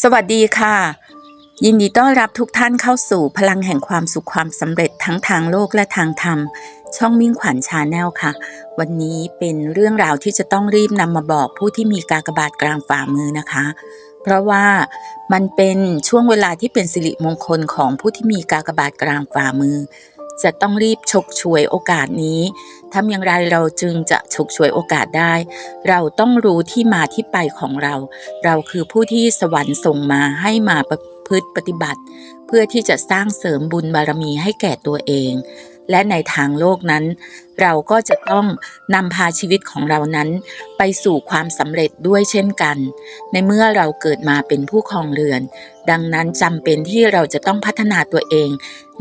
สวัสดีค่ะ ยินดีต้อนรับทุกท่านเข้าสู่พลังแห่งความสุขความสำเร็จทั้งทางโลกและทางธรรม ช่องมิ่งขวัญชาแนลค่ะ วันนี้เป็นเรื่องราวที่จะต้องรีบนำมาบอกผู้ที่มีกากบาทกลางฝ่ามือนะคะ เพราะว่ามันเป็นช่วงเวลาที่เป็นสิริมงคลของผู้ที่มีกากบาทกลางฝ่ามือ จะต้องรีบฉกฉวยโอกาสนี้ ทำอย่างไรเราจึงจะฉกฉวยโอกาสได้ เราต้องรู้ที่มาที่ไปของเรา เราคือผู้ที่สวรรค์ส่งมาให้มาประพฤติปฏิบัติ เพื่อที่จะสร้างเสริมบุญบารมีให้แก่ตัวเอง และในทางโลกนั้น เราก็จะต้องนำพาชีวิตของเรานั้น ไปสู่ความสำเร็จด้วยเช่นกัน ในเมื่อเราเกิดมาเป็นผู้ครองเรือน ดังนั้นจำเป็นที่เราจะต้องพัฒนาตัวเอง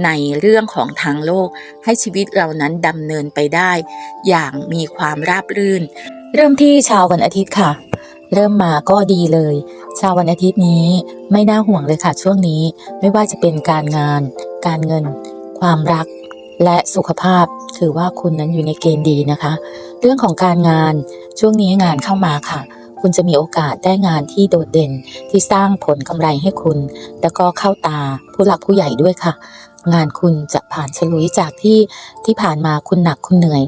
ในเรื่องของทางโลก ให้ชีวิตเรานั้นดำเนินไปได้ อย่างมีความราบรื่น เริ่มที่ชาววันอาทิตย์ค่ะเริ่มมาก็ดีเลย ชาววันอาทิตย์นี้ไม่น่าห่วงเลยค่ะช่วงนี้ ไม่ว่าจะเป็นการงาน การเงิน ความรัก และสุขภาพถือว่าคุณนั้นอยู่ในเกณฑ์ดีนะคะ เรื่องของการงานช่วงนี้งานเข้ามาค่ะ คุณจะมีโอกาสได้งานที่โดดเด่นที่สร้างผลกำไรให้คุณ แล้วก็เข้าตาผู้หลักผู้ใหญ่ด้วยค่ะ งานคุณจะผ่านฉลุยจากที่ที่ผ่านมาคุณหนักคุณเหนื่อย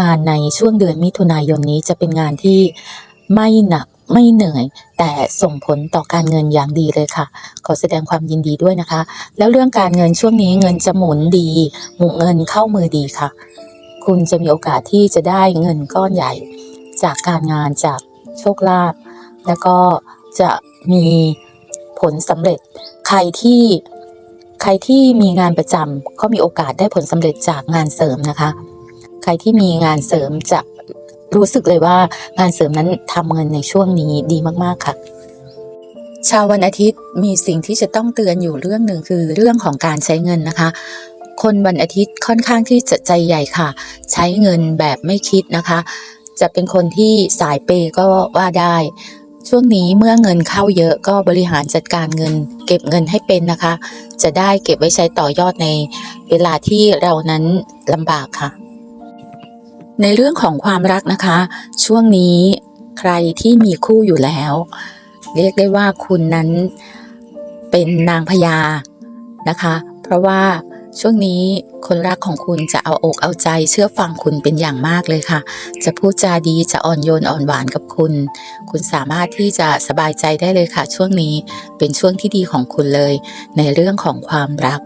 งานในช่วงเดือนมิถุนายนนี้จะเป็นงานที่ไม่หนัก ไม่เหนื่อย แต่ส่งผลต่อการเงินอย่างดีเลยค่ะ ขอแสดงความยินดีด้วยนะคะ แล้วเรื่องการเงินช่วงนี้เงินจะหมุนดีหมุนเงินเข้ามือดีค่ะ คุณจะมีโอกาสที่จะได้เงินก้อนใหญ่ จากการงานจากโชคลาภแล้วก็จะมีผลสำเร็จใครที่ใครที่มีงานประจำก็มีโอกาสได้ผลสำเร็จจากงานเสริมนะคะ ใครที่มีงานเสริมจะ รู้สึกเลยว่างานเสริมนั้นทำเงินในช่วงนี้ดีมากๆค่ะชาววันอาทิตย์มีสิ่งที่จะต้องเตือนอยู่เรื่องหนึ่งคือเรื่องของการใช้เงินนะคะ คนวันอาทิตย์ค่อนข้างที่จะใจใหญ่ค่ะ ใช้เงินแบบไม่คิดนะคะ จะเป็นคนที่สายเปย์ก็ว่าได้ ช่วงนี้เมื่อเงินเข้าเยอะก็บริหารจัดการเงิน เก็บเงินให้เป็นนะคะ จะได้เก็บไว้ใช้ต่อยอดในเวลาที่เรานั้นลำบากค่ะ ในเรื่องของความรักนะคะ ช่วงนี้ใครที่มีคู่อยู่แล้ว เรียกได้ว่าคุณนั้นเป็นนางพญานะคะ เพราะว่าช่วงนี้คนรักของคุณจะเอาอกเอาใจเชื่อฟังคุณเป็นอย่างมากเลยค่ะ จะพูดจาดีจะอ่อนโยนอ่อนหวานกับคุณ คุณสามารถที่จะสบายใจได้เลยค่ะ ช่วงนี้เป็นช่วงที่ดีของคุณเลย ในเรื่องของความรัก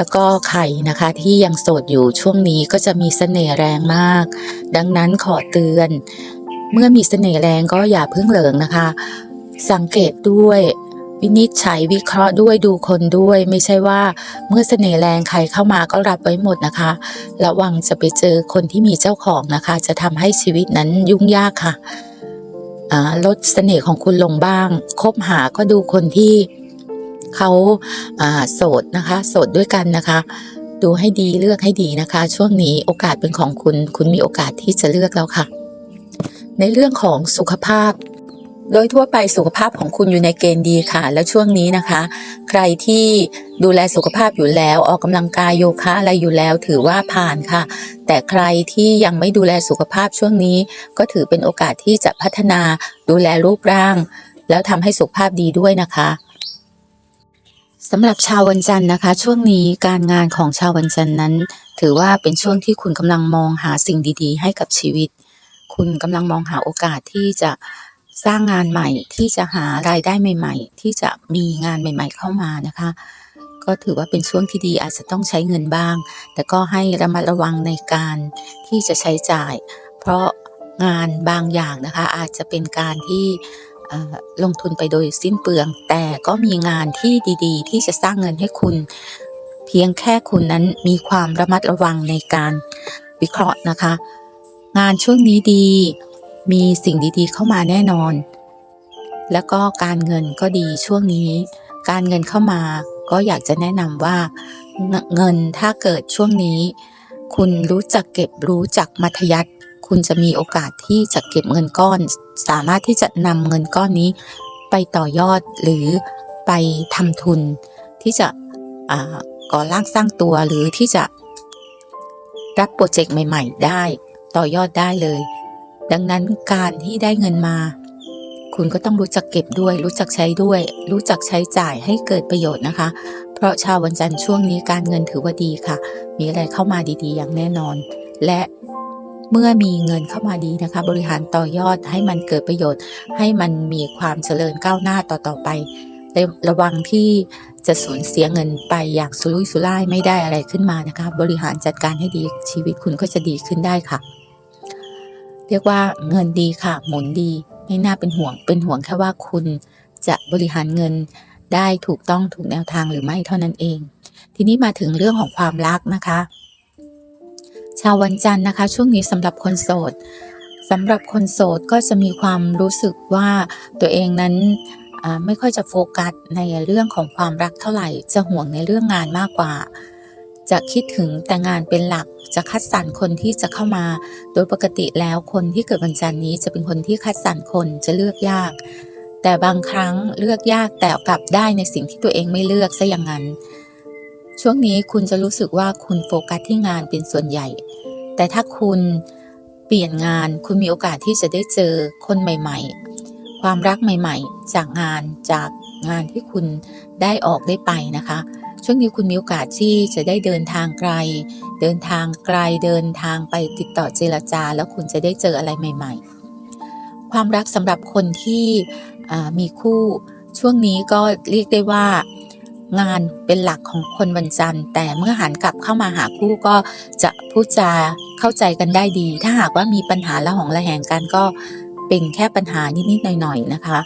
แล้วก็ใครนะคะที่ยังโสดอยู่ช่วงนี้ก็จะมีเสน่ห์แรงมาก ดังนั้นขอเตือน เมื่อมีเสน่ห์แรงก็อย่าเพิ่งเหลิงนะคะ สังเกตด้วยวินิจฉัยวิเคราะห์ด้วยดูคนด้วย ไม่ใช่ว่าเมื่อเสน่ห์แรงใครเข้ามาก็รับไว้หมดนะคะ ระวังจะไปเจอคนที่มีเจ้าของนะคะ จะทำให้ชีวิตนั้นยุ่งยากค่ะลดเสน่ห์ของคุณลงบ้าง คบหาก็ดูคนที่ เขาาโสดนะคะ โสดด้วยกันนะคะ ดูให้ดีเลือกให้ดีนะคะ ช่วงนี้โอกาสเป็นของคุณ คุณมีโอกาสที่จะเลือกแล้วค่ะ ในเรื่องของสุขภาพ โดยทั่วไปสุขภาพของคุณอยู่ในเกณฑ์ดีค่ะ แล้วช่วงนี้นะคะ ใครที่ดูแลสุขภาพอยู่แล้ว ออกกำลังกายโยคะอะไรอยู่แล้วถือว่าผ่านค่ะ แต่ใครที่ยังไม่ดูแลสุขภาพช่วงนี้ ก็ถือเป็นโอกาสที่จะพัฒนาดูแลรูปร่าง แล้วทำให้สุขภาพดีด้วยนะคะ สำหรับชาววันจันทร์นะคะ ช่วงนี้การงานของชาววันจันทร์นั้น ถือว่าเป็นช่วงที่คุณกำลังมองหาสิ่งดี ๆ ให้กับชีวิต คุณกำลังมองหาโอกาสที่จะสร้างงานใหม่ ที่จะหารายได้ใหม่ ๆ ที่จะมีงานใหม่ ๆ เข้ามานะคะ ก็ถือว่าเป็นช่วงที่ดีอาจจะต้องใช้เงินบ้าง แต่ก็ให้ระมัดระวังในการที่จะใช้จ่าย เพราะงานบางอย่างนะคะ อาจจะเป็นการที่ ลงทุนไปโดยสิ้นเปลือง แต่ก็มีงานที่ดีๆ ที่จะสร้างเงินให้คุณ เพียงแค่คุณนั้นมีความระมัดระวังในการวิเคราะห์นะคะ งานช่วงนี้ดี มีสิ่งดีๆเข้ามาแน่นอน แล้วก็การเงินก็ดีช่วงนี้ การเงินเข้ามาก็อยากจะแนะนำว่าเงินถ้าเกิดช่วงนี้ คุณรู้จักเก็บรู้จักมัธยัติ คุณจะมีโอกาสที่จะเก็บเงินก้อน สามารถที่จะนำเงินก้อนนี้ไปต่อยอดหรือไปทำทุน ที่จะก่อร่างสร้างตัวหรือที่จะรับโปรเจกต์ใหม่ ๆ ได้ต่อยอดได้เลย ดังนั้นการที่ได้เงินมา คุณก็ต้องรู้จักเก็บด้วย รู้จักใช้ด้วย รู้จักใช้จ่ายให้เกิดประโยชน์นะคะ เพราะชาววันจันทร์ช่วงนี้การเงินถือว่าดีค่ะ มีอะไรเข้ามาดีๆ อย่างแน่นอน และ เมื่อมีเงินเข้ามาดีนะคะ บริหารต่อยอดให้มันเกิดประโยชน์ ให้มันมีความเจริญก้าวหน้าต่อๆไประวังที่จะสูญเสียเงินไปอย่างสุรุ่ยสุร่ายไม่ได้อะไรขึ้นมานะคะ บริหารจัดการให้ดีชีวิตคุณก็จะดีขึ้นได้ค่ะ เรียกว่าเงินดีค่ะ หมุนดี ไม่น่าเป็นห่วงเป็นห่วงแค่ว่าคุณจะบริหารเงินได้ถูกต้องถูกแนวทางหรือไม่เท่านั้นเอง ทีนี้มาถึงเรื่องของความรักนะคะ ชาววันจันทร์นะคะ ช่วงนี้สำหรับคนโสดสำหรับคนโสดก็จะมีความรู้สึกว่าตัวเองนั้นไม่ค่อยจะโฟกัสในเรื่องของความรักเท่าไหร่ จะห่วงในเรื่องงานมากกว่า จะคิดถึงแต่งานเป็นหลัก จะคัดสรรคนที่จะเข้ามา โดยปกติแล้วคนที่เกิดวันจันทร์นี้จะเป็นคนที่คัดสรรคนจะเลือกยาก แต่บางครั้งเลือกยากแต่กลับได้ในสิ่งที่ตัวเองไม่เลือกซะอย่างนั้น ช่วงนี้คุณจะรู้สึกว่าคุณโฟกัสที่งานเป็นส่วนใหญ่ แต่ถ้าคุณเปลี่ยนงานคุณมีโอกาสที่จะได้เจอคนใหม่ ๆ ความรักใหม่ ๆ จากงานจากงานที่คุณได้ออกได้ไปนะคะ ช่วงนี้คุณมีโอกาสที่จะได้เดินทางไกล เดินทางไกลเดินทางไปติดต่อเจรจา แล้วคุณจะได้เจออะไรใหม่ ๆ ความรักสำหรับคนที่มีคู่ช่วงนี้ก็เรียกได้ว่า งานเป็นหลักของคนวันจันทร์ แต่เมื่อหันกลับเข้ามาหาคู่ก็จะพูดจาเข้าใจกันได้ดี ถ้าหากว่ามีปัญหาละหองละแหงกันก็เป็นแค่ปัญหานิดๆหน่อยๆนะคะ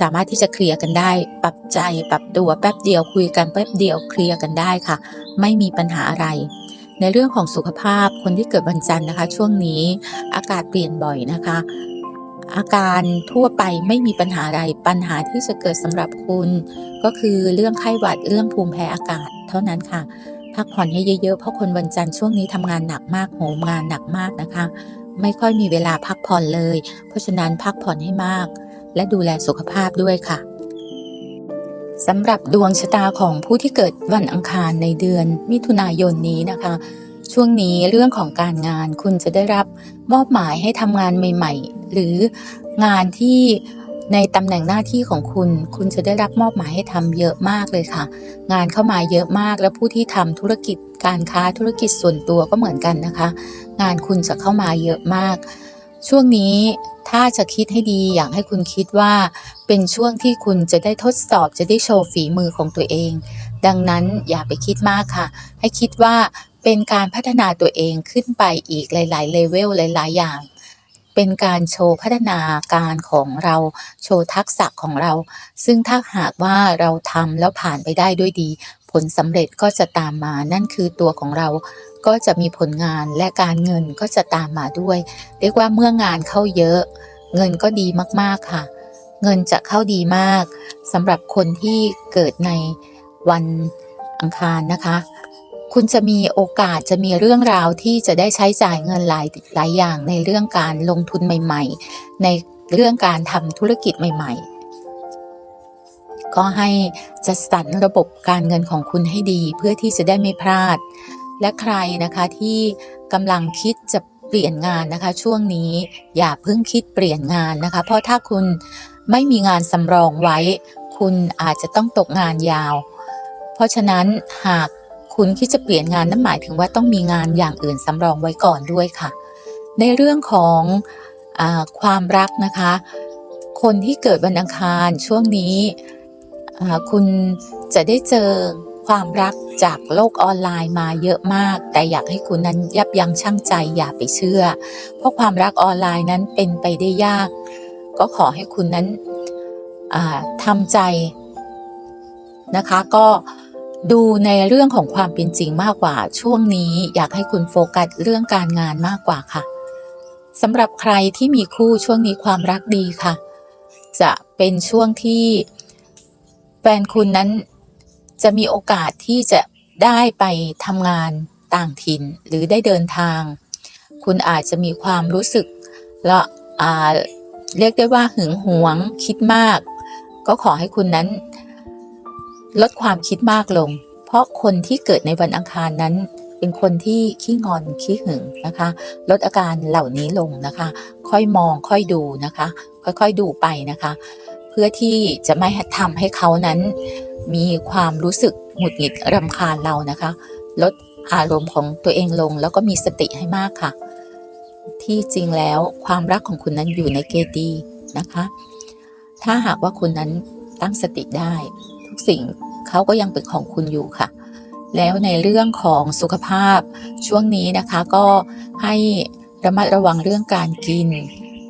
สามารถที่จะเคลียร์กันได้ ปรับใจปรับตัวแป๊บเดียวคุยกันแป๊บเดียวเคลียร์กันได้ค่ะ ไม่มีปัญหาอะไร ในเรื่องของสุขภาพคนที่เกิดวันจันทร์นะคะ ช่วงนี้อากาศเปลี่ยนบ่อยนะคะ อาการทั่วไปไม่มีปัญหาอะไรปัญหาที่จะเกิดสำหรับคุณ ก็คือเรื่องไข้หวัดเรื่องภูมิแพ้อากาศ เท่านั้นค่ะ พักผ่อนให้เยอะๆเพราะคนวันจันทร์ช่วงนี้ทำงานหนักมากโหมงานหนักมากนะคะ ไม่ค่อยมีเวลาพักผ่อนเลย เพราะฉะนั้นพักผ่อนให้มาก และดูแลสุขภาพด้วยค่ะสำหรับดวงชะตาของผู้ที่เกิดวันอังคารในเดือนมิถุนายนนี้นะคะ ช่วงนี้เรื่องของการงานคุณจะได้รับมอบหมายให้ทำงานใหม่ ๆ หรืองานที่ในตำแหน่งหน้าที่ของคุณ คุณจะได้รับมอบหมายให้ทำเยอะมากเลยค่ะ งานเข้ามาเยอะมาก แล้วผู้ที่ทำธุรกิจการค้าธุรกิจส่วนตัวก็เหมือนกันนะคะ งานคุณจะเข้ามาเยอะมาก ช่วงนี้ถ้าจะคิดให้ดีอยากให้คุณคิดว่า เป็นช่วงที่คุณจะได้ทดสอบจะได้โชว์ฝีมือของตัวเอง ดังนั้นอย่าไปคิดมากค่ะ ให้คิดว่า เป็นการพัฒนาตัวเองขึ้นไปอีกหลายๆเลเวลหลาย ๆ อย่าง เป็นการโชว์พัฒนาการของเรา โชว์ทักษะของเรา ซึ่งถ้าหากว่าเราทำแล้วผ่านไปได้ด้วยดี ผลสำเร็จก็จะตามมา นั่นคือตัวของเราก็จะมีผลงานและการเงินก็จะตามมาด้วย เรียกว่าเมื่องานเข้าเยอะ เงินก็ดีมากๆค่ะ เงินจะเข้าดีมากสำหรับคนที่เกิดในวันอังคารนะคะ คุณจะมีโอกาสจะมีเรื่องราวที่จะได้ใช้จ่ายเงินหลายหลายอย่างในเรื่องการลงทุนใหม่ ๆ ในเรื่องการทำธุรกิจใหม่ ๆ ก็ให้จัดสรรระบบการเงินของคุณให้ดี เพื่อที่จะได้ไม่พลาด และใครนะคะที่กำลังคิดจะเปลี่ยนงานนะคะ ช่วงนี้อย่าเพิ่งคิดเปลี่ยนงานนะคะ เพราะถ้าคุณไม่มีงานสำรองไว้ คุณอาจจะต้องตกงานยาว เพราะฉะนั้นหาก คุณคิดจะเปลี่ยนงานนั่นหมายถึงว่าต้องมีงานอย่างอื่นสำรองไว้ก่อนด้วยค่ะ ในเรื่องของอความรักนะคะ คนที่เกิดวันอังคารช่วงนี้คุณจะได้เจอความรักจากโลกออนไลน์มาเยอะมาก แต่อยากให้คุณนั้นยับยั้งชั่งใจอย่าไปเชื่อ เพราะความรักออนไลน์นั้นเป็นไปได้ยาก ก็ขอให้คุณนั้นทำใจนะคะก็ ดูในเรื่องของความเป็นจริงมากกว่า ช่วงนี้อยากให้คุณโฟกัสเรื่องการงานมากกว่าค่ะสำหรับใครที่มีคู่ช่วงนี้ความรักดีค่ะ จะเป็นช่วงที่แฟนคุณนั้นจะมีโอกาสที่จะได้ไปทำงานต่างถิ่นหรือได้เดินทาง คุณอาจจะมีความรู้สึกและอ่าเรียกได้ว่าหึงหวงคิดมาก ก็ขอให้คุณนั้น ลดความคิดมากลง เพราะคนที่เกิดในวันอังคารนั้น เป็นคนที่ขี้งอนขี้หึงนะคะ ลดอาการเหล่านี้ลงนะคะ ค่อยมองค่อยดูนะคะ ค่อยๆดูไปนะคะ เพื่อที่จะไม่ทำให้เขานั้น มีความรู้สึกหงุดหงิดรำคาญเรานะคะ ลดอารมณ์ของตัวเองลงแล้วก็มีสติให้มากค่ะ ที่จริงแล้วความรักของคุณนั้นอยู่ในเกณฑ์ดีนะคะ ถ้าหากว่าคุณนั้นตั้งสติได้ ทุกสิ่งเขาก็ยังเป็นของคุณอยู่ค่ะ แล้วในเรื่องของสุขภาพช่วงนี้นะคะก็ให้ระมัดระวังเรื่องการกิน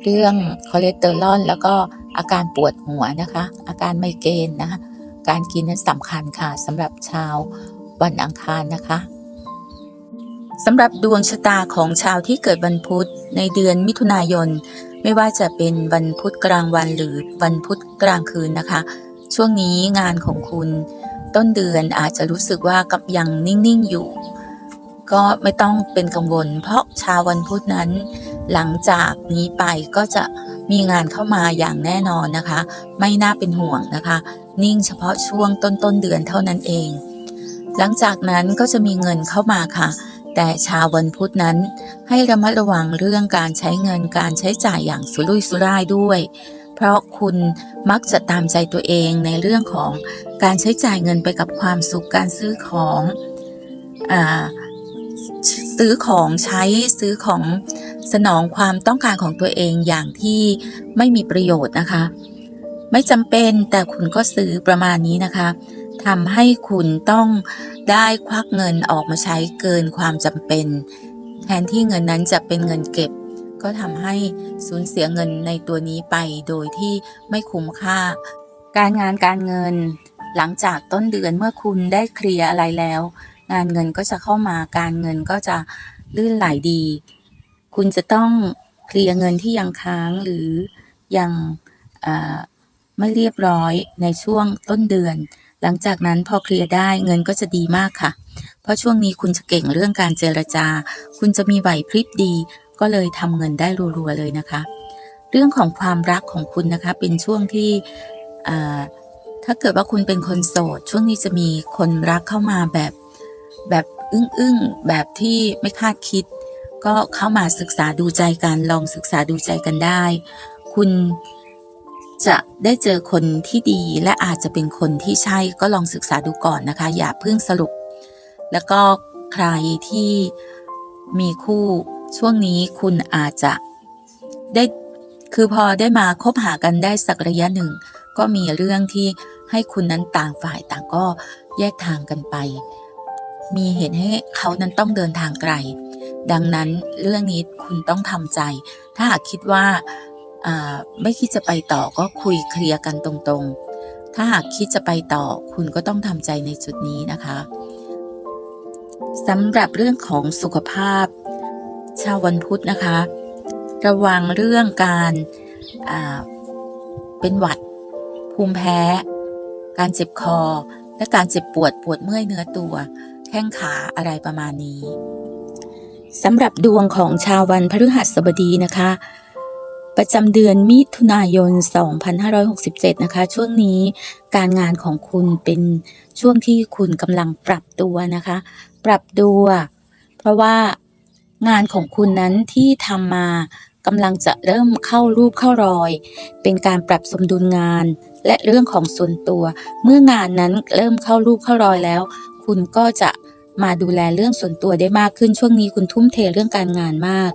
เรื่องคอเลสเตอรอลแล้วก็อาการปวดหัวนะคะ อาการไมเกรนนะคะการกินนั้นสำคัญค่ะสำหรับชาววันอังคารนะคะสำหรับดวงชะตาของชาวที่เกิดวันพุธในเดือนมิถุนายน ไม่ว่าจะเป็นวันพุธกลางวันหรือวันพุธกลางคืนนะคะ ช่วงนี้งานของคุณต้นเดือนอาจจะรู้สึกว่ากับยังนิ่งๆอยู่ ก็ไม่ต้องเป็นกังวล เพราะชาววันพุธนั้น หลังจากนี้ไปก็จะมีงานเข้ามาอย่างแน่นอนนะคะ ไม่น่าเป็นห่วงนะคะ นิ่งเฉพาะช่วงต้นต้นเดือนเท่านั้นเอง หลังจากนั้นก็จะมีเงินเข้ามาค่ะ แต่ชาววันพุธนั้น ให้ระมัดระวังเรื่องการใช้เงินการใช้จ่ายอย่างสุรุ่ยสุร่ายด้วย เพราะคุณมักจะตามใจตัวเองในเรื่องของการใช้จ่ายเงินไปกับความสุขการซื้อของอซื้อของใช้ซื้อของสนองความต้องการของตัวเองอย่างที่ไม่มีประโยชน์นะคะ ไม่จำเป็นแต่คุณก็ซื้อประมาณนี้นะคะทำให้คุณต้องได้ควักเงินออกมาใช้เกินความจำเป็น แทนที่เงินนั้นจะเป็นเงินเก็บ ก็ทำให้สูญเสียเงินในตัวนี้ไปโดยที่ไม่คุ้มค่า การงานการเงิน หลังจากต้นเดือนเมื่อคุณได้เคลียร์อะไรแล้ว งานเงินก็จะเข้ามาการเงินก็จะลื่นไหลดี คุณจะต้องเคลียร์เงินที่ยังค้างหรือยังไม่เรียบร้อยในช่วงต้นเดือน หลังจากนั้นพอเคลียร์ได้เงินก็จะดีมากค่ะ เพราะช่วงนี้คุณจะเก่งเรื่องการเจรจา คุณจะมีไหวพริบดี ก็เลยทำเงินได้รัวๆเลยนะคะ เรื่องของความรักของคุณนะคะ เป็นช่วงที่ถ้าเกิดว่าคุณเป็นคนโสด ช่วงนี้จะมีคนรักเข้ามาแบบแบบอึ้งๆแบบที่ไม่คาดคิด ก็เข้ามาศึกษาดูใจกันลองศึกษาดูใจกันได้ คุณจะได้เจอคนที่ดีและอาจจะเป็นคนที่ใช่ก็ลองศึกษาดูก่อนนะคะ อย่าเพิ่งสรุป แล้วก็ใครที่มีคู่ ช่วงนี้คุณอาจจะได้คือพอได้มาคบหากันได้สักระยะหนึ่ง ก็มีเรื่องที่ให้คุณนั้นต่างฝ่ายต่างก็แยกทางกันไป มีเหตุให้เขานั้นต้องเดินทางไกล ดังนั้นเรื่องนี้คุณต้องทำใจ ถ้าหากคิดว่าไม่คิดจะไปต่อก็คุยเคลียร์กันตรงๆ ถ้าหากคิดจะไปต่อคุณก็ต้องทำใจในจุดนี้นะคะสำหรับเรื่องของสุขภาพ ชาววันพุธนะคะ ระวังเรื่องการเป็นหวัด ภูมิแพ้ การเจ็บคอ และการเจ็บปวดปวดเมื่อยเนื้อตัว แข้งขาอะไรประมาณนี้สำหรับดวงของชาววันพฤหัสบดีนะคะ ประจำเดือนมิถุนายน 2567 นะคะ ช่วงนี้การงานของคุณเป็นช่วงที่คุณกำลังปรับตัวนะคะ ปรับตัว เพราะว่า งานของคุณนั้นที่ทำมากำลังจะเริ่มเข้ารูปเข้ารอย เป็นการปรับสมดุลงาน และเรื่องของส่วนตัว เมื่องานนั้นเริ่มเข้ารูปเข้ารอยแล้ว คุณก็จะมาดูแลเรื่องส่วนตัวได้มากขึ้นช่วงนี้คุณทุ่มเทเรื่องการงานมาก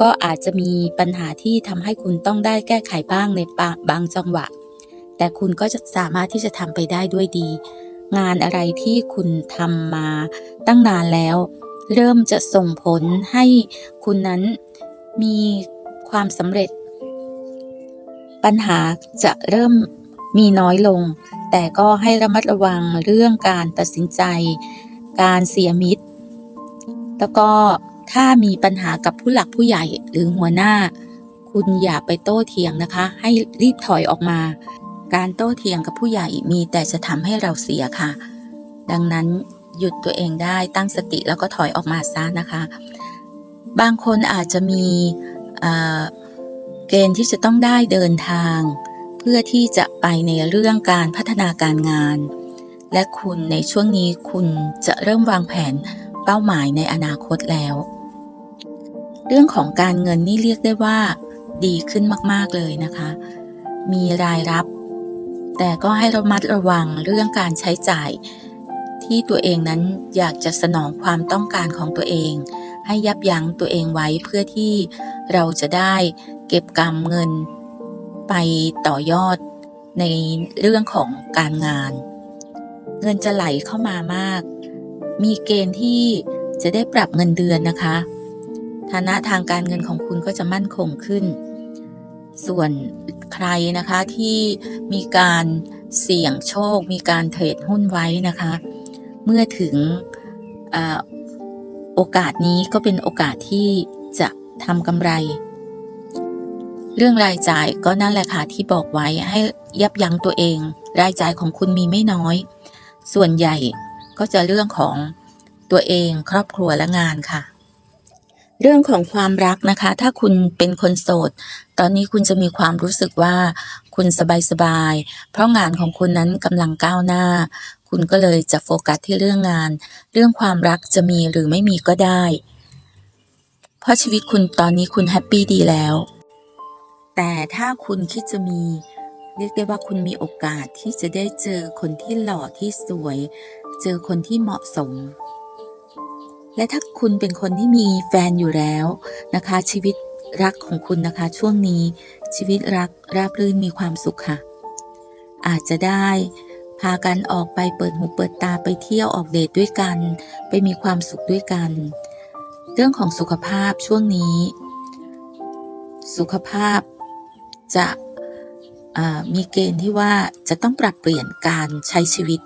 ก็อาจจะมีปัญหาที่ทำให้คุณต้องได้แก้ไขบ้างในบางบางจังหวะ แต่คุณก็จะสามารถที่จะทำไปได้ด้วยดี งานอะไรที่คุณทำมาตั้งนานแล้ว เริ่มจะส่งผลให้คุณนั้นมีความสำเร็จ ปัญหาจะเริ่มมีน้อยลง แต่ก็ให้ระมัดระวังเรื่องการตัดสินใจ การเสียมิตร แล้วก็ถ้ามีปัญหากับผู้หลักผู้ใหญ่หรือหัวหน้า คุณอย่าไปโต้เถียงนะคะ ให้รีบถอยออกมา การโต้เถียงกับผู้ใหญ่มีแต่จะทำให้เราเสียค่ะ ดังนั้น หยุดตัวเองได้ตั้งสติแล้วก็ถอยออกมาซะนะคะ บางคนอาจจะมีเกณฑ์ที่จะต้องได้เดินทาง เพื่อที่จะไปในเรื่องการพัฒนาการงาน และคุณในช่วงนี้คุณจะเริ่มวางแผนเป้าหมายในอนาคตแล้ว เรื่องของการเงินนี่เรียกได้ว่า ดีขึ้นมาก ๆ เลยนะคะ มีรายรับ แต่ก็ให้ระมัดระวังเรื่องการใช้จ่าย ที่ตัวเองนั้นอยากจะสนองความต้องการของตัวเอง ให้ยับยั้งตัวเองไว้เพื่อที่เราจะได้เก็บกำเงินไปต่อยอดในเรื่องของการงาน เงินจะไหลเข้ามามาก มีเกณฑ์ที่จะได้ปรับเงินเดือนนะคะ ฐานะทางการเงินของคุณก็จะมั่นคงขึ้น ส่วนใครนะคะที่มีการเสี่ยงโชค มีการเทรดหุ้นไว้นะคะ เมื่อถึงอโอกาสนี้ก็เป็นโอกาสที่จะทำกำไร เรื่องรายจ่ายก็นั่นแหละค่ะที่บอกไว้ให้ยับยั้งตัวเอง รายจ่ายของคุณมีไม่น้อย ส่วนใหญ่ก็จะเรื่องของตัวเองครอบครัวและงานค่ะ เรื่องของความรักนะคะ ถ้าคุณเป็นคนโสด ตอนนี้คุณจะมีความรู้สึกว่าคุณสบายๆเพราะงานของคุณนั้นกำลังก้าวหน้า คุณก็เลยจะโฟกัสที่เรื่องงาน เรื่องความรักจะมีหรือไม่มีก็ได้ เพราะชีวิตคุณตอนนี้คุณแฮปปี้ดีแล้ว แต่ถ้าคุณคิดจะมี เรียกได้ว่าคุณมีโอกาสที่จะได้เจอคนที่หล่อที่สวย เจอคนที่เหมาะสม และถ้าคุณเป็นคนที่มีแฟนอยู่แล้วนะคะ ชีวิตรักของคุณนะคะ ช่วงนี้ชีวิตรักราบรื่นมีความสุขค่ะ อาจจะได้ พากันออกไปเปิดหูเปิดตาไปเที่ยวออกเดทด้วยกัน ไปมีความสุขด้วยกัน เรื่องของสุขภาพช่วงนี้ สุขภาพจะมีเกณฑ์ที่ว่าจะต้องปรับเปลี่ยนการใช้ชีวิต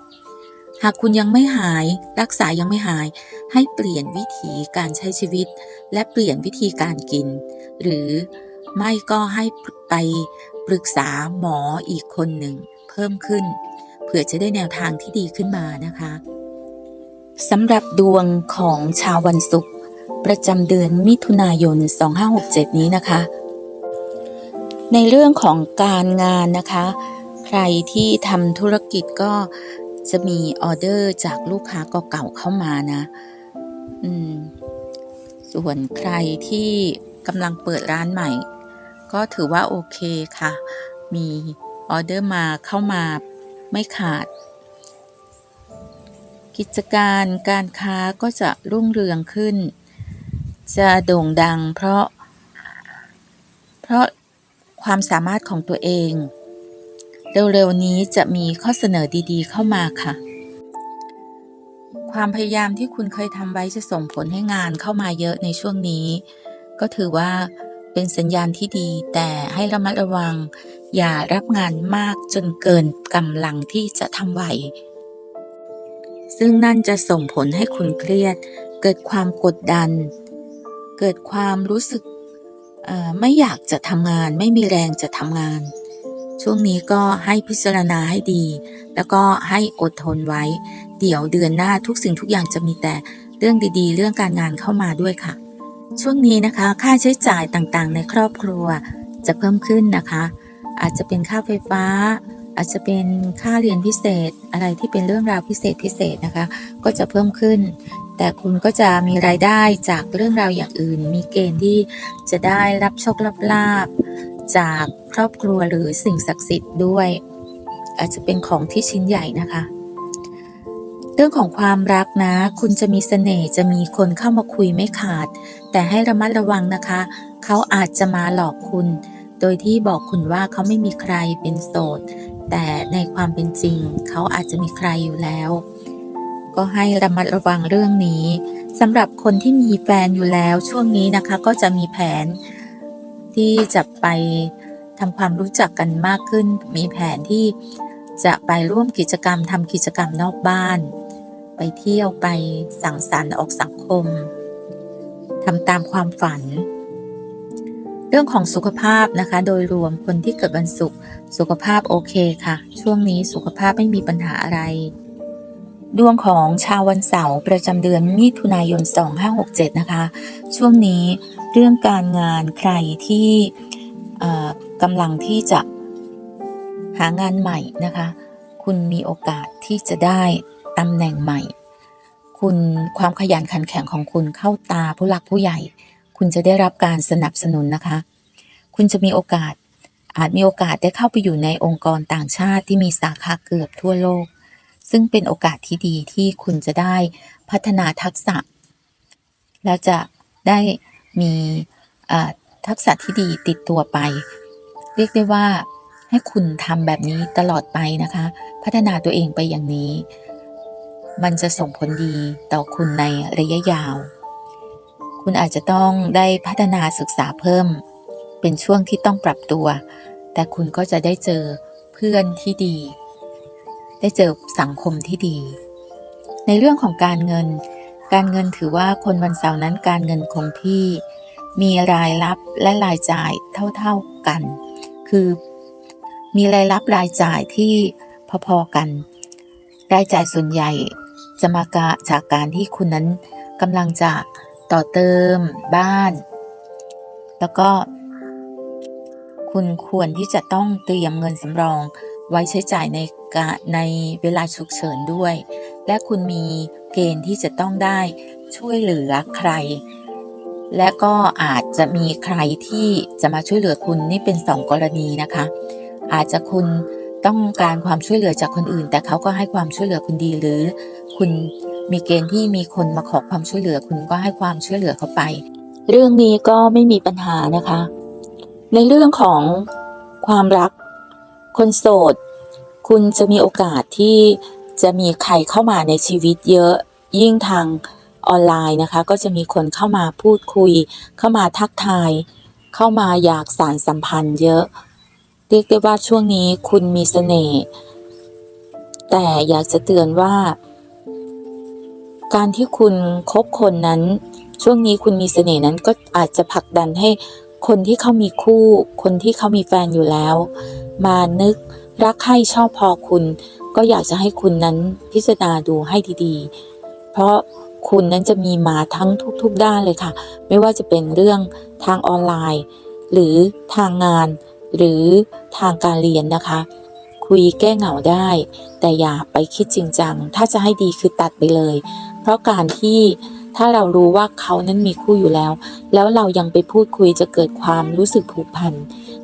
หากคุณยังไม่หายรักษายังไม่หาย ให้เปลี่ยนวิธีการใช้ชีวิต และเปลี่ยนวิธีการกิน หรือไม่ก็ให้ไปปรึกษาหมออีกคนหนึ่งเพิ่มขึ้น เผื่อจะได้แนวทางที่ดีขึ้นมานะคะสำหรับดวงของชาววันศุกร์ประจำเดือนมิถุนายน 2567 นี้นะคะ ในเรื่องของการงานนะคะ ใครที่ทำธุรกิจก็จะมีออเดอร์จากลูกค้าเก่าๆเข้ามานะ อืม ส่วนใครที่กำลังเปิดร้านใหม่ ก็ถือว่าโอเคค่ะ มีออเดอร์มาเข้ามา ไม่ขาด กิจการการค้าก็จะรุ่งเรืองขึ้น จะโด่งดังเพราะ เพราะความสามารถของตัวเอง เร็วๆนี้จะมีข้อเสนอดีๆ เข้ามาค่ะ ความพยายามที่คุณเคยทำไว้จะส่งผลให้งานเข้ามาเยอะในช่วงนี้ ก็ถือว่าเป็นสัญญาณที่ดีแต่ให้ระมัดระวัง อย่ารับงานมากจนเกินกำลังที่จะทำไหว ซึ่งนั่นจะส่งผลให้คุณเครียด เกิดความกดดัน เกิดความรู้สึกไม่อยากจะทำงาน ไม่มีแรงจะทำงาน ช่วงนี้ก็ให้พิจารณาให้ดี แล้วก็ให้อดทนไว้ เดี๋ยวเดือนหน้าทุกสิ่งทุกอย่างจะมีแต่เรื่องดีๆ เรื่องการงานเข้ามาด้วยค่ะ ช่วงนี้นะคะ ค่าใช้จ่ายต่างๆ ในครอบครัวจะเพิ่มขึ้นนะคะ อาจจะเป็นค่าไฟฟ้า อาจจะเป็นค่าเรียนพิเศษ อะไรที่เป็นเรื่องราวพิเศษพิเศษนะคะ ก็จะเพิ่มขึ้น แต่คุณก็จะมีรายได้จากเรื่องราวอย่างอื่น มีเกณฑ์ที่จะได้รับโชครับลาบจากครอบครัวหรือสิ่งศักดิ์สิทธิ์ด้วย อาจจะเป็นของที่ชิ้นใหญ่นะคะเรื่องของความรักนะ คุณจะมีเสน่ห์จะมีคนเข้ามาคุยไม่ขาด แต่ให้ระมัดระวังนะคะ เขาอาจจะมาหลอกคุณ ดยที่บอกคุณว่าเขาไม่มีใครเป็นโสด แต่ในความเป็นจริง เขาอาจจะมีใครอยู่แล้ว ก็ให้ระมัดระวังเรื่องนี้สำหรับคนที่มีแฟนอยู่แล้วช่วงนี้นะคะก็จะมีแผนที่จะไปทำความรู้จักกันมากขึ้น มีแผนที่จะไปร่วมกิจกรรมทำกิจกรรมนอกบ้าน ไปเที่ยวไปสังสรรค์ออกสังคมทำตามความฝัน รื่องของสุขภาพนะคะ โดยรวมคนที่เกิดวันศุกร์สุขภาพโอเคค่ะ ช่วงนี้สุขภาพไม่มีปัญหาอะไร ดวงของชาววันเสาร์ประจำเดือนมิถุนายน 2567 นะคะ ช่วงนี้เรื่องการงานใครที่กำลังที่จะหางานใหม่นะคะ คุณมีโอกาสที่จะได้ตำแหน่งใหม่ คุณความขยันขันแข็งของคุณเข้าตาผู้หลักผู้ใหญ่ คุณจะได้รับการสนับสนุนนะคะ คุณจะมีโอกาสอาจมีโอกาสได้เข้าไปอยู่ในองค์กรต่างชาติที่มีสาขาเกือบทั่วโลก ซึ่งเป็นโอกาสที่ดีที่คุณจะได้พัฒนาทักษะ แล้วจะได้มีทักษะที่ดีติดตัวไป เรียกได้ว่าให้คุณทำแบบนี้ตลอดไปนะคะ พัฒนาตัวเองไปอย่างนี้ มันจะส่งผลดีต่อคุณในระยะยาว คุณอาจจะต้องได้พัฒนาศึกษาเพิ่ม เป็นช่วงที่ต้องปรับตัว แต่คุณก็จะได้เจอเพื่อนที่ดี ได้เจอสังคมที่ดี ในเรื่องของการเงิน การเงินถือว่าคนวันเสาร์นั้นการเงินคงที่ มีรายรับและรายจ่ายเท่าๆกัน คือมีรายรับรายจ่ายที่พอๆกัน รายจ่ายส่วนใหญ่จะมากะจากการที่คุณนั้นกำลังจะ ต่อเติมบ้าน แล้วก็ คุณควรที่จะต้องเตรียมเงินสำรองไว้ใช้จ่ายในกะในเวลาฉุกเฉินด้วย และคุณมีเกณฑ์ที่จะต้องได้ช่วยเหลือใคร และก็อาจจะมีใครที่จะมาช่วยเหลือคุณนี่เป็นสองกรณีนะคะ อาจจะคุณต้องการความช่วยเหลือจากคนอื่น แต่เขาก็ให้ความช่วยเหลือคุณดีหรือ คุณ มีเกณฑ์ที่มีคนมาขอความช่วยเหลือคุณก็ให้ความช่วยเหลือเขาไป เรื่องนี้ก็ไม่มีปัญหานะคะ ในเรื่องของความรัก คนโสด คุณจะมีโอกาสที่จะมีใครเข้ามาในชีวิตเยอะยิ่งทางออนไลน์นะคะ ก็จะมีคนเข้ามาพูดคุย เข้ามาทักทาย เข้ามาอยากสารสัมพันธ์เยอะ เรียกได้ว่าช่วงนี้คุณมีเสน่ห์แต่อยากจะเตือนว่า การที่คุณคบคนนั้น ช่วงนี้คุณมีเสน่ห์นั้นก็อาจจะผลักดันให้คนที่เขามีคู่ คนที่เขามีแฟนอยู่แล้ว มานึกรักใคร่ชอบพอคุณ ก็อยากจะให้คุณนั้นพิจารณาดูให้ดีๆ เพราะคุณนั้นจะมีมาทั้งทุกๆด้านเลยค่ะ ไม่ว่าจะเป็นเรื่องทางออนไลน์ หรือทางงาน หรือทางการเรียนนะคะ คุยแก้เหงาได้ แต่อย่าไปคิดจริงจัง ถ้าจะให้ดีคือตัดไปเลย เพราะการที่ถ้าเรารู้ว่าเขานั้นมีคู่อยู่แล้ว แล้วเรายังไปพูดคุยจะเกิดความรู้สึกผูกพัน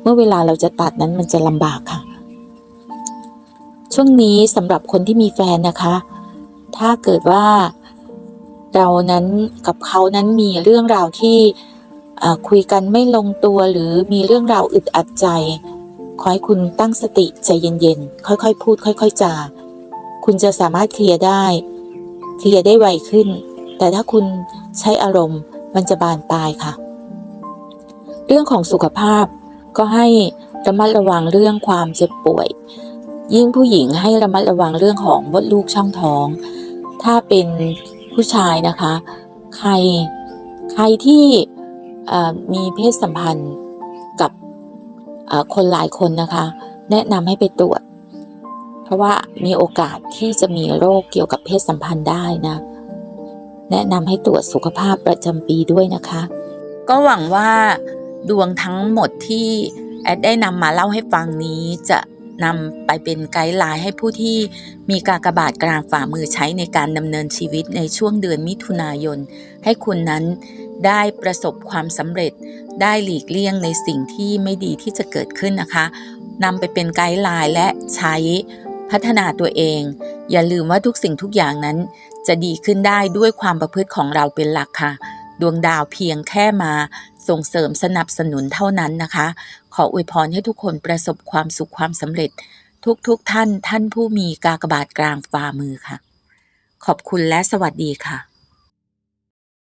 เมื่อเวลาเราจะตัดนั้นมันจะลำบากค่ะ ช่วงนี้สำหรับคนที่มีแฟนนะคะ ถ้าเกิดว่าเรานั้นกับเขานั้นมีเรื่องราวที่คุยกันไม่ลงตัวหรือมีเรื่องราวอึดอัดใจ ขอให้คุณตั้งสติใจเย็นๆ ค่อยๆ พูด ค่อย ๆ จา คุณจะสามารถเคลียร์ได้ เคลียร์ได้ไวขึ้น แต่ถ้าคุณใช้อารมณ์มันจะบานปลายค่ะ เรื่องของสุขภาพก็ให้ระมัดระวังเรื่องความเจ็บป่วย ยิ่งผู้หญิงให้ระมัดระวังเรื่องของมดลูกช่องท้อง ถ้าเป็นผู้ชายนะคะ ใครใครที่มีเพศสัมพันธ์กับคนหลายคนนะคะ แนะนำให้ไปตรวจ ราะว่ามีโอกาสที่จะมีโรคเกี่ยวกับเพศสัมพันธ์ได้นะ แนะนำให้ตรวจสุขภาพประจำปีด้วยนะคะ ก็หวังว่าดวงทั้งหมดที่แอดได้นำมาเล่าให้ฟังนี้จะนำไปเป็นไกด์ไลน์ให้ผู้ที่มีกากบาทกลางฝ่ามือใช้ในการดำเนินชีวิตในช่วงเดือนมิถุนายน ให้คุณนั้นได้ประสบความสำเร็จ ได้หลีกเลี่ยงในสิ่งที่ไม่ดีที่จะเกิดขึ้นนะคะนำไปเป็นไกด์ไลน์และใช้ พัฒนาตัวเอง อย่าลืมว่าทุกสิ่งทุกอย่างนั้น จะดีขึ้นได้ด้วยความประพฤติของเราเป็นหลักค่ะ ดวงดาวเพียงแค่มาส่งเสริมสนับสนุนเท่านั้นนะคะ ขออวยพรให้ทุกคนประสบความสุขความสำเร็จ ทุกๆทท่านท่านผู้มีกากบาทกลางฝ่ามือค่ะ ขอบคุณและสวัสดีค่ะ